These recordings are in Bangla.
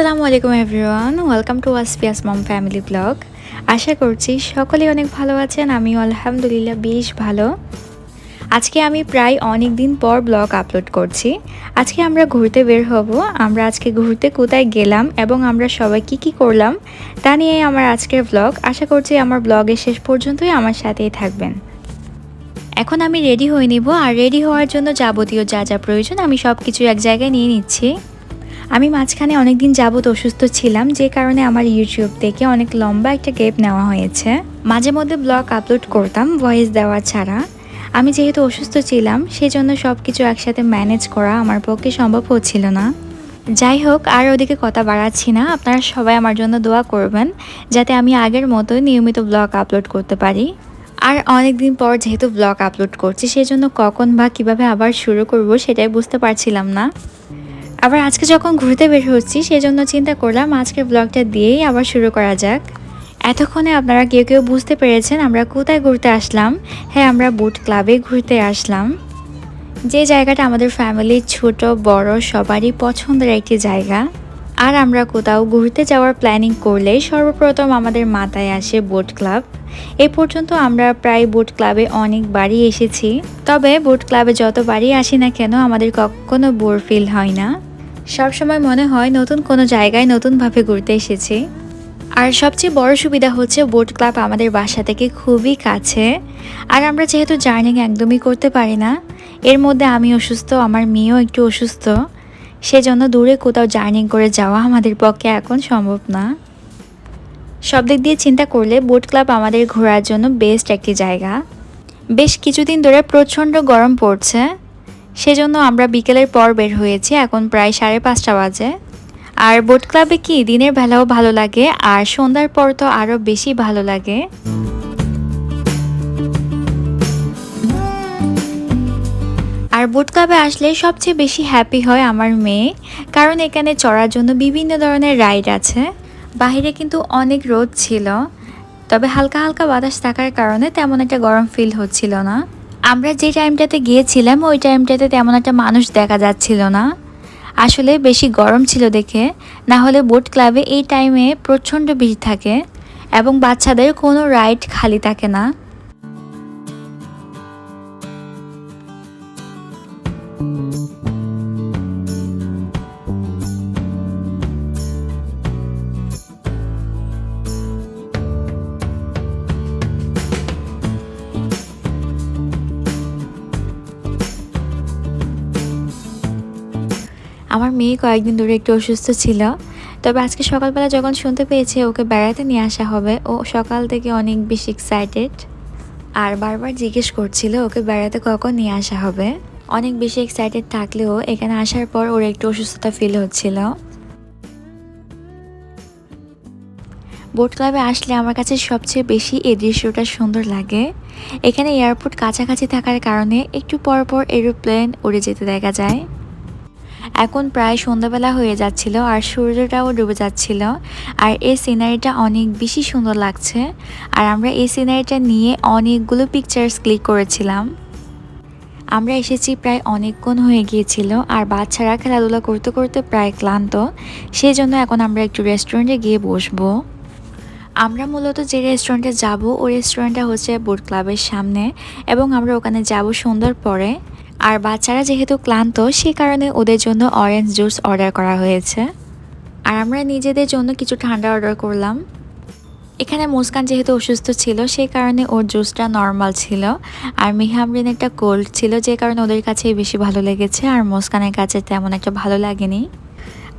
আসসালামু আলাইকুম এভরিওয়ান ওয়েলকাম টু ওয়াসপিয়াস মম ফ্যামিলি ব্লগ আশা করছি সকলেই অনেক ভালো আছেন আমি আলহামদুলিল্লাহ বেশ ভালো। আজকে আমি প্রায় অনেক দিন পর ব্লগ আপলোড করছি। আজকে আমরা ঘুরতে বের হব। আমরা আজকে ঘুরতে কোথায় গেলাম এবং আমরা সবাই কি কি করলাম, তা নিয়ে আমার আজকের ব্লগ আশা করছি আমার ব্লগের শেষ পর্যন্তই আমার সাথেই থাকবেন। এখন আমি রেডি হয়ে নিব। আর রেডি হওয়ার জন্য যাবতীয় যা যা প্রয়োজন আমি সব কিছু এক জায়গায় নিয়ে নিচ্ছি। আমি মাঝখানে অনেক দিন যাবত অসুস্থ ছিলাম, যে কারণে আমার ইউটিউব থেকে অনেক লম্বা একটা গ্যাপ নেওয়া হয়েছে। মাঝে মধ্যে ব্লগ আপলোড করতাম ভয়েস দেওয়া ছাড়া। আমি যেহেতু অসুস্থ ছিলাম সেই জন্য সব কিছু একসাথে ম্যানেজ করা আমার পক্ষে সম্ভব হচ্ছিল না। যাই হোক, আর ওদিকে কথা বাড়াচ্ছি না। আপনারা সবাই আমার জন্য দোয়া করবেন, যাতে আমি আগের মতো নিয়মিত ব্লগ আপলোড করতে পারি। আর অনেক দিন পর যেহেতু ব্লগ আপলোড করছি সেই জন্য কখন বা কীভাবে আবার শুরু করব সেটাই বুঝতে পারছিলাম না। আবার আজকে যখন ঘুরতে বের হচ্ছি, সেজন্য চিন্তা করলাম আজকের ব্লগটা দিয়েই আবার শুরু করা যাক। এতক্ষণে আপনারা কেউ কেউ বুঝতে পেরেছেন আমরা কোথায় ঘুরতে আসলাম। হ্যাঁ আমরা বুট ক্লাবে ঘুরতে আসলাম। যে জায়গাটা আমাদের ফ্যামিলির ছোট, বড়, সবারই পছন্দের একটি জায়গা। আর আমরা কোথাও ঘুরতে যাওয়ার প্ল্যানিং করলে সর্বপ্রথম আমাদের মাথায় আসে বোট ক্লাব এ পর্যন্ত আমরা প্রায় বোট ক্লাবে অনেকবারই এসেছি। তবে বোট ক্লাবে যতবারই আসি না কেন, আমাদের কখনো বোর ফিল হয় না। সবসময় মনে হয় নতুন কোনো জায়গায় নতুনভাবে ঘুরতে এসেছি। আর সবচেয়ে বড় সুবিধা হচ্ছে বোট ক্লাব আমাদের বাসা থেকে খুবই কাছে। আর আমরা যেহেতু জার্নিং একদমই করতে পারি না, এর মধ্যে আমি অসুস্থ, আমার মেয়েও একটু অসুস্থ। সেজন্য দূরে কোথাও জার্নিং করে যাওয়া আমাদের পক্ষে এখন সম্ভব না। সব দিক দিয়ে চিন্তা করলে বোট ক্লাব আমাদের ঘোরার জন্য বেস্ট একটি জায়গা। বেশ কিছুদিন ধরে প্রচণ্ড গরম পড়ছে সেজন্য আমরা বিকেলের পর বের হয়েছি, এখন প্রায় সাড়ে পাঁচটা বাজে। আর বোট ক্লাবে কি দিনের বেলাও ভালো লাগে, আর সন্ধ্যার পর তো আরও বেশি ভালো লাগে। আর বোট ক্লাবে আসলে সবচেয়ে বেশি হ্যাপি হয় আমার মেয়ে, কারণ এখানে চড়ার জন্য বিভিন্ন ধরনের রাইড আছে। বাইরে কিন্তু অনেক রোদ ছিল, তবে হালকা হালকা বাতাস থাকার কারণে তেমন একটা গরম ফিল হচ্ছিল না। আমরা যে টাইমটাতে গিয়েছিলাম, ওই টাইমটাতে তেমন একটা মানুষ দেখা যাচ্ছিল না। আসলে বেশি গরম ছিল দেখে। না হলে বোট ক্লাবে এই টাইমে প্রচণ্ড ভিড় থাকে এবং বাচ্চাদের কোনো রাইড খালি থাকে না। আমার মেয়ে কয়েকদিন ধরে একটু অসুস্থ ছিল। তবে আজকে সকালবেলা যখন শুনতে পেয়েছে ওকে বেড়াতে নিয়ে আসা হবে, ও সকাল থেকে অনেক বেশি এক্সাইটেড আর বারবার জিজ্ঞেস করছিল ওকে বেড়াতে কখন নিয়ে আসা হবে। অনেক বেশি এক্সাইটেড থাকলেও এখানে আসার পর ওর একটু অসুস্থতা ফিল হচ্ছিল। বোট ক্লাবে আসলে আমার কাছে সবচেয়ে বেশি এই দৃশ্যটা সুন্দর লাগে। এখানে এয়ারপোর্ট কাছাকাছি থাকার কারণে একটু পর পর এরোপ্লেন উড়ে যেতে দেখা যায়। এখন প্রায় সন্ধ্যাবেলা হয়ে যাচ্ছিল আর সূর্যটাও ডুবে যাচ্ছিল। আর এই সিনারিটা অনেক বেশি সুন্দর লাগছে। আর আমরা এই সিনারিটা নিয়ে অনেকগুলো পিকচার্স ক্লিক করেছিলাম। আমরা এসেছি প্রায় অনেকক্ষণ হয়ে গিয়েছিল আর বাচ্চারা খেলাধুলা করতে করতে প্রায় ক্লান্ত। সেই জন্য এখন আমরা একটু রেস্টুরেন্টে গিয়ে বসবো। আমরা মূলত যে রেস্টুরেন্টে যাব, ওই রেস্টুরেন্টটা হচ্ছে বোট ক্লাবের সামনে এবং আমরা ওখানে যাব সন্ধ্যার পরে। আর বাচ্চারা যেহেতু ক্লান্ত সে কারণে ওদের জন্য অরেঞ্জ জুস অর্ডার করা হয়েছে। আর আমরা নিজেদের জন্য কিছু ঠান্ডা অর্ডার করলাম। এখানে মুস্কান যেহেতু অসুস্থ ছিল, সেই কারণে ওর জুসটা নর্মাল ছিল। আর মিহামরিন একটা কোল্ড ছিল, যে কারণে ওদের কাছেই বেশি ভালো লেগেছে, আর মুস্কানের কাছে তেমন একটা ভালো লাগেনি।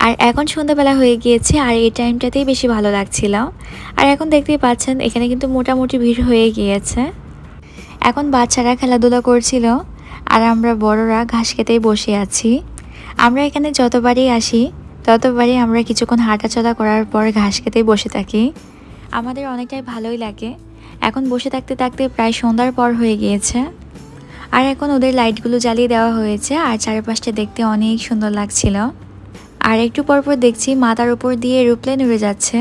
আর এখন সন্ধ্যাবেলা হয়ে গিয়েছে, আর এই টাইমটাতেই বেশি ভালো লাগছিল। আর এখন দেখতেই পাচ্ছেন, এখানে কিন্তু মোটামুটি ভিড় হয়ে গিয়েছে। এখন বাচ্চারা খেলাধুলা করছিল। আর আমরা বড়রা ঘাস খেতেই বসে আছি। আমরা এখানে যতবারই আসি, ততবারই আমরা কিছুক্ষণ হাঁটাচলা করার পর ঘাস খেতেই বসে থাকি। আমাদের অনেকটাই ভালোই লাগে। এখন বসে থাকতে থাকতে প্রায় সন্ধ্যার পর হয়ে গিয়েছে। আর এখন ওদের লাইটগুলো জ্বালিয়ে দেওয়া হয়েছে আর চারপাশটা দেখতে অনেক সুন্দর লাগছিল। আর একটু পরপর দেখছি মাথার উপর দিয়ে এরোপ্লেন উড়ে যাচ্ছে।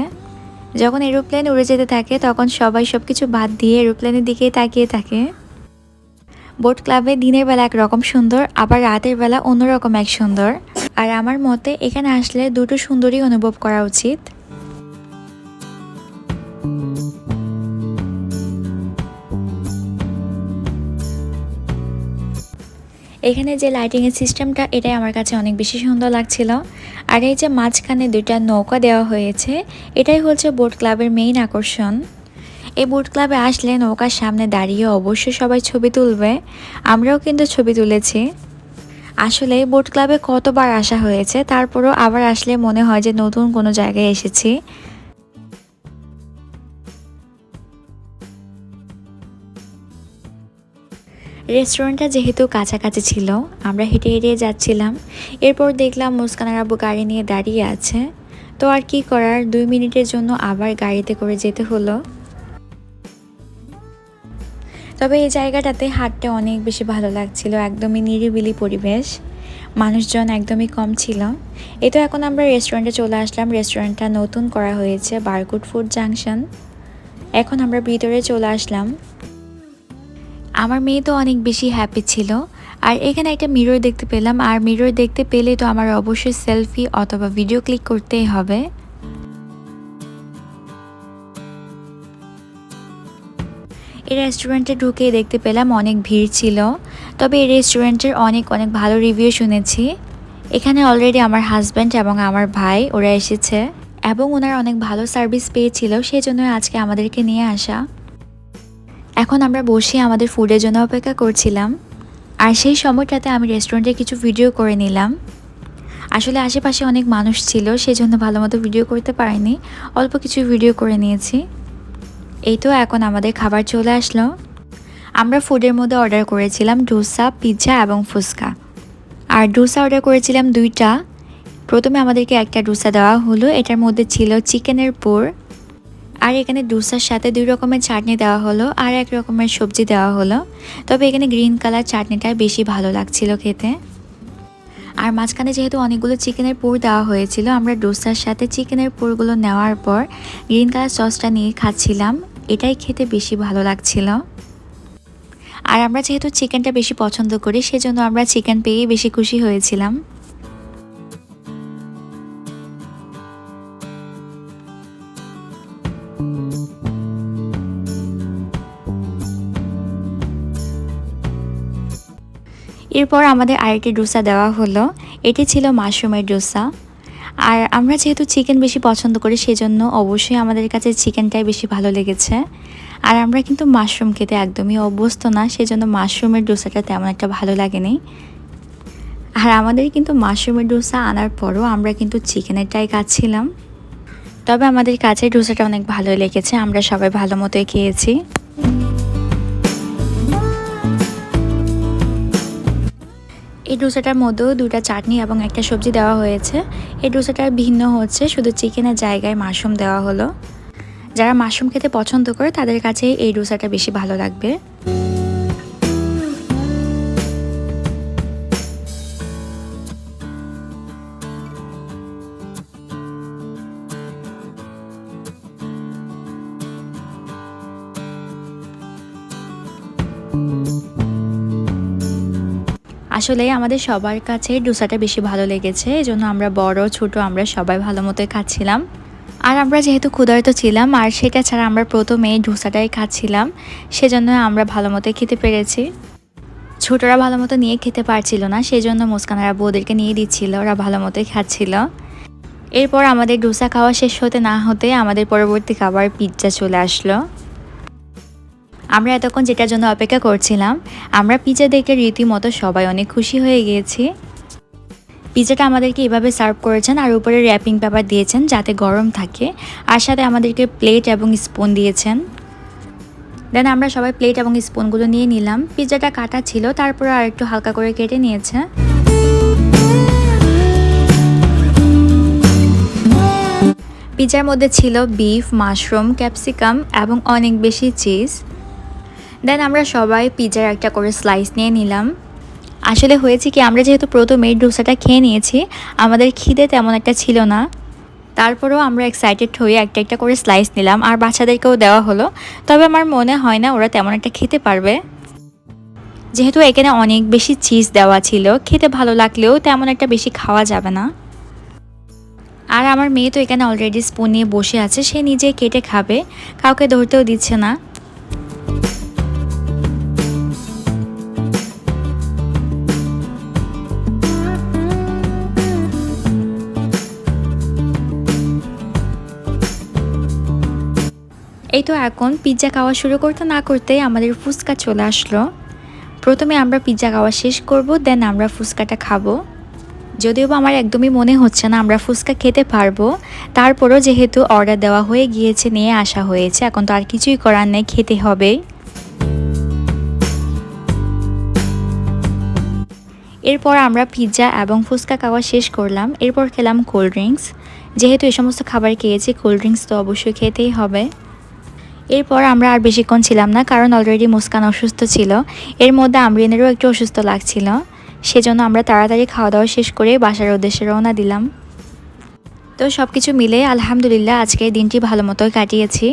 যখন এরোপ্লেন উড়ে যেতে থাকে, তখন সবাই সব কিছু বাদ দিয়ে এরোপ্লেনের দিকেই তাকিয়ে থাকে। বোট ক্লাবে দিনের বেলা একরকম সুন্দর, আবার রাতের বেলা অন্যরকম এক সুন্দর। আর আমার মতে, এখানে আসলে দুটো সুন্দরী অনুভব করা উচিত। এখানে যে লাইটিংয়ের সিস্টেমটা এটাই আমার কাছে অনেক বেশি সুন্দর লাগছিল। আর এই যে মাঝখানে দুইটা নৌকা দেওয়া হয়েছে, এটাই হচ্ছে বোট ক্লাবের মেইন আকর্ষণ। এই বুট ক্লাবে আসলে নৌকার সামনে দাঁড়িয়ে অবশ্যই সবাই ছবি তুলবে। আমরাও কিন্তু ছবি তুলেছি। আসলে বোট ক্লাবে কতবার আসা হয়েছে, তারপরও আবার আসলে মনে হয় যে নতুন কোনো জায়গায় এসেছি। রেস্টুরেন্টটা যেহেতু কাছাকাছি ছিল, আমরা হেঁটে হেঁটে যাচ্ছিলাম। এরপর দেখলাম মুস্কানার আব্বু গাড়ি নিয়ে দাঁড়িয়ে আছে। তো আর কি করার, দুই মিনিটের জন্য আবার গাড়িতে করে যেতে হলো। তবে এই জায়গাটাতে হাঁটতে অনেক বেশি ভালো লাগছিল, একদমই নিরিবিলি পরিবেশ। মানুষজন একদমই কম ছিল। এই তো এখন আমরা রেস্টুরেন্টে চলে আসলাম। রেস্টুরেন্টটা নতুন করা হয়েছে বারকুট ফুড জাংশন এখন আমরা ভিতরে চলে আসলাম। আমার মেয়ে তো অনেক বেশি হ্যাপি ছিল। আর এখানে একটা মিরর দেখতে পেলাম। আর মিরর দেখতে পেলে তো আমার অবশ্যই সেলফি অথবা ভিডিও ক্লিক করতেই হবে। এই রেস্টুরেন্টে ঢুকে দেখতে পেলাম অনেক ভিড় ছিল। তবে এই রেস্টুরেন্টের অনেক অনেক ভালো রিভিউ শুনেছি। এখানে অলরেডি আমার হাজব্যান্ড এবং আমার ভাই, ওরা এসেছে এবং ওনার অনেক ভালো সার্ভিস পেয়েছিল সেই জন্য আজকে আমাদেরকে নিয়ে আসা। এখন আমরা বসে আমাদের ফুডের জন্য অপেক্ষা করছিলাম। আর সেই সময়টাতে আমি রেস্টুরেন্টে কিছু ভিডিও করে নিলাম। আসলে আশেপাশে অনেক মানুষ ছিল, সেজন্য ভালো মতো ভিডিও করতে পারিনি। অল্প কিছু ভিডিও করে নিয়েছি। এই তো এখন আমাদের খাবার চলে আসলো। আমরা ফুডের মধ্যে অর্ডার করেছিলাম ডোসা পিৎজা এবং ফুচকা। আর ডোসা অর্ডার করেছিলাম দুইটা। প্রথমে আমাদেরকে একটা ডোসা দেওয়া হলো, এটার মধ্যে ছিল চিকেনের পোর আর এখানে ডোসার সাথে দুই রকমের চাটনি দেওয়া হলো আর এক রকমের সবজি দেওয়া হলো। তবে এখানে গ্রিন কালার চাটনিটা বেশি ভালো লাগছিল খেতে। আর মাঝখানে যেহেতু অনেকগুলো চিকেনের পুর দেওয়া হয়েছিল, আমরা ডোসার সাথে চিকেনের পুরগুলো নেওয়ার পর গ্রিন কালার সসটা নিয়ে খাচ্ছিলাম। এটাই খেতে বেশি ভালো লাগছিল। আর আমরা যেহেতু চিকেনটা বেশি পছন্দ করি, সেজন্য আমরা চিকেন পেয়েই বেশি খুশি হয়েছিলাম। এরপর আমাদের আরেকটি ডোসা দেওয়া হলো। এটি ছিল মাশরুমের ডোসা। আর আমরা যেহেতু চিকেন বেশি পছন্দ করি, সেজন্য অবশ্যই আমাদের কাছে চিকেনটাই বেশি ভালো লেগেছে। আর আমরা কিন্তু মাশরুম খেতে একদমই অভ্যস্ত না, সেজন্য মাশরুমের ডোসাটা তেমন একটা ভালো লাগেনি। আর আমাদের কিন্তু মাশরুমের ডোসা আনার পরও আমরা কিন্তু চিকেনেরটাই খাচ্ছিলাম। তবে আমাদের কাছে ডোসাটা অনেক ভালো লেগেছে, আমরা সবাই ভালো মতোই খেয়েছি। এই ডোসাটার মধ্যেও দুটা চাটনি এবং একটা সবজি দেওয়া হয়েছে। এই ডোসাটার ভিন্ন হচ্ছে, শুধু চিকেনের জায়গায় মাশরুম দেওয়া হলো। যারা মাশরুম খেতে পছন্দ করে, তাদের কাছে এই ডোসাটা বেশি ভালো লাগবে। আসলে আমাদের সবার কাছে ডোসাটা বেশি ভালো লেগেছে এই জন্য আমরা বড়, ছোট, আমরা সবাই ভালো মতোই খাচ্ছিলাম। আর আমরা যেহেতু ক্ষুধার্ত ছিলাম, আর সেটা ছাড়া আমরা প্রথমে ডোসাটাই খাচ্ছিলাম, সেজন্য আমরা ভালো মতোই খেতে পেরেছি। ছোটরা ভালো মতো নিয়ে খেতে পারছিল না সেই জন্য মুস্কানারা বউদেরকে নিয়ে দিচ্ছিল, ওরা ভালো মতোই খাচ্ছিল। এরপর আমাদের ডোসা খাওয়া শেষ হতে না হতে আমাদের পরবর্তী খাবার পিৎজা চলে আসলো। আমরা এতক্ষণ যেটার জন্য অপেক্ষা করছিলাম, আমরা পিজা দেখে রীতিমতো সবাই অনেক খুশি হয়ে গিয়েছি। পিজাটা আমাদেরকে এভাবে সার্ভ করেছেন আর উপরে র্যাপিং পেপার দিয়েছেন যাতে গরম থাকে, আর সাথে আমাদেরকে প্লেট এবং স্পুন দিয়েছেন। দেন আমরা সবাই প্লেট এবং স্পুনগুলো নিয়ে নিলাম। পিজাটা কাটা ছিল, তারপরে আর একটু হালকা করে কেটে নিয়েছে। পিজার মধ্যে ছিল বিফ মাশরুম ক্যাপসিকাম এবং অনেক বেশি চিজ দেন আমরা সবাই পিজার একটা করে স্লাইস নিয়ে নিলাম। আসলে হয়েছে কি, আমরা যেহেতু প্রথম প্রথমে ডোসাটা খেয়ে নিয়েছি, আমাদের খিদে তেমন একটা ছিল না। তারপরেও আমরা এক্সাইটেড হয়ে একটা একটা করে স্লাইস নিলাম, আর বাচ্চাদেরকেও দেওয়া হলো। তবে আমার মনে হয় না ওরা তেমন একটা খেতে পারবে। যেহেতু এখানে অনেক বেশি চিজ দেওয়া ছিল, খেতে ভালো লাগলেও তেমন একটা বেশি খাওয়া যাবে না। আর আমার মেয়ে তো এখানে অলরেডি স্পুন নিয়ে বসে আছে, সে নিজে কেটে খাবে, কাউকে ধরতেও দিচ্ছে না। এই তো এখন পিৎজা খাওয়া শুরু করতে না করতে আমাদের ফুচকা চলে আসলো। প্রথমে আমরা পিৎজা খাওয়া শেষ করব দেন আমরা ফুচকাটা খাব। যদিও বা আমার একদমই মনে হচ্ছে না আমরা ফুচকা খেতে পারব। তারপরও যেহেতু অর্ডার দেওয়া হয়ে গিয়েছে, নিয়ে আসা হয়েছে, এখন তো আর কিছুই করার নেই, খেতে হবে এরপর আমরা পিৎজা এবং ফুচকা খাওয়া শেষ করলাম। এরপর খেলাম কোল্ড ড্রিঙ্কস যেহেতু এই সমস্ত খাবার খেয়েছি কোল্ড ড্রিঙ্কস তো অবশ্যই খেতেই হবে। এরপর আমরা আর বেশিক্ষণ ছিলাম না, কারণ অলরেডি মুস্কান অসুস্থ ছিল। এর মধ্যে আমরিনেরও একটু অসুস্থ লাগছিল। সেজন্য আমরা তাড়াতাড়ি খাওয়া দাওয়া শেষ করে বাসার উদ্দেশ্যে রওনা দিলাম। তো সব কিছু মিলে আলহামদুলিল্লাহ আজকের দিনটি ভালো মতোই কাটিয়েছি।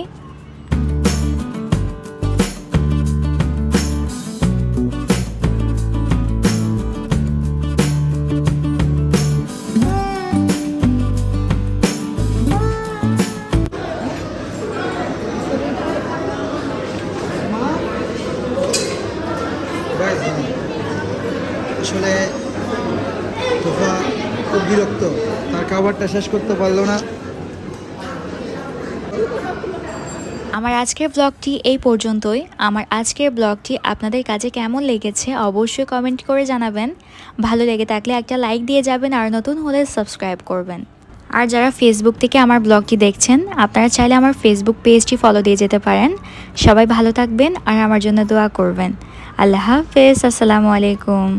খাবারটা শেষ করতে পারল না। আমার আজকের ব্লগটি এই পর্যন্তই। আমার আজকের ব্লগটি আপনাদের কাছে কেমন লেগেছে অবশ্যই কমেন্ট করে জানাবেন। ভালো লেগে থাকলে একটা লাইক দিয়ে যাবেন আর নতুন হলে সাবস্ক্রাইব করবেন। আর যারা ফেসবুক থেকে আমার ব্লগটি দেখছেন, আপনারা চাইলে আমার ফেসবুক পেজটি ফলো দিয়ে যেতে পারেন। সবাই ভালো থাকবেন আর আমার জন্য দোয়া করবেন। আল্লাহ হাফেজ, আসসালামু আলাইকুম।